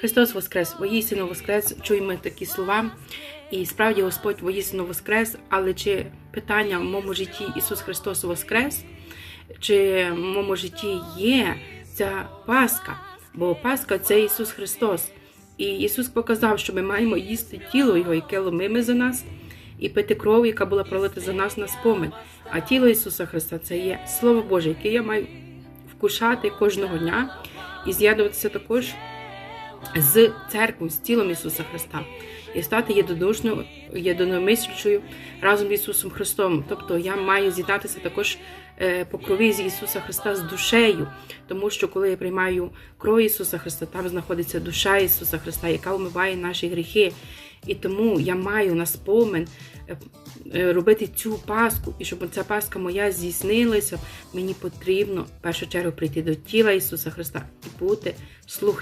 Христос Воскрес, воїстину Воскрес, чуємо такі слова. І справді Господь воїстину Воскрес, але чи питання в моєму житті Ісус Христос Воскрес, чи в моєму житті є ця Пасха? Бо Пасха це Ісус Христос. І Ісус показав, що ми маємо їсти тіло Його, яке ломиме за нас, і пити кров, яка була пролита за нас на спомин. А тіло Ісуса Христа це є Слово Боже, яке я маю вкушати кожного дня і з'єднуватися також з церквою, з тілом Ісуса Христа і стати єдиношною, єдиномислючою разом з Ісусом Христом. Тобто я маю з'єднатися також е, по крові з Ісуса Христа з душею, тому що коли я приймаю кров Ісуса Христа, там знаходиться душа Ісуса Христа, яка омиває наші гріхи. І тому я маю на спомин е, е, робити цю паску, і щоб ця паска моя здійснилася, мені потрібно в першу чергу прийти до тіла Ісуса Христа і бути слух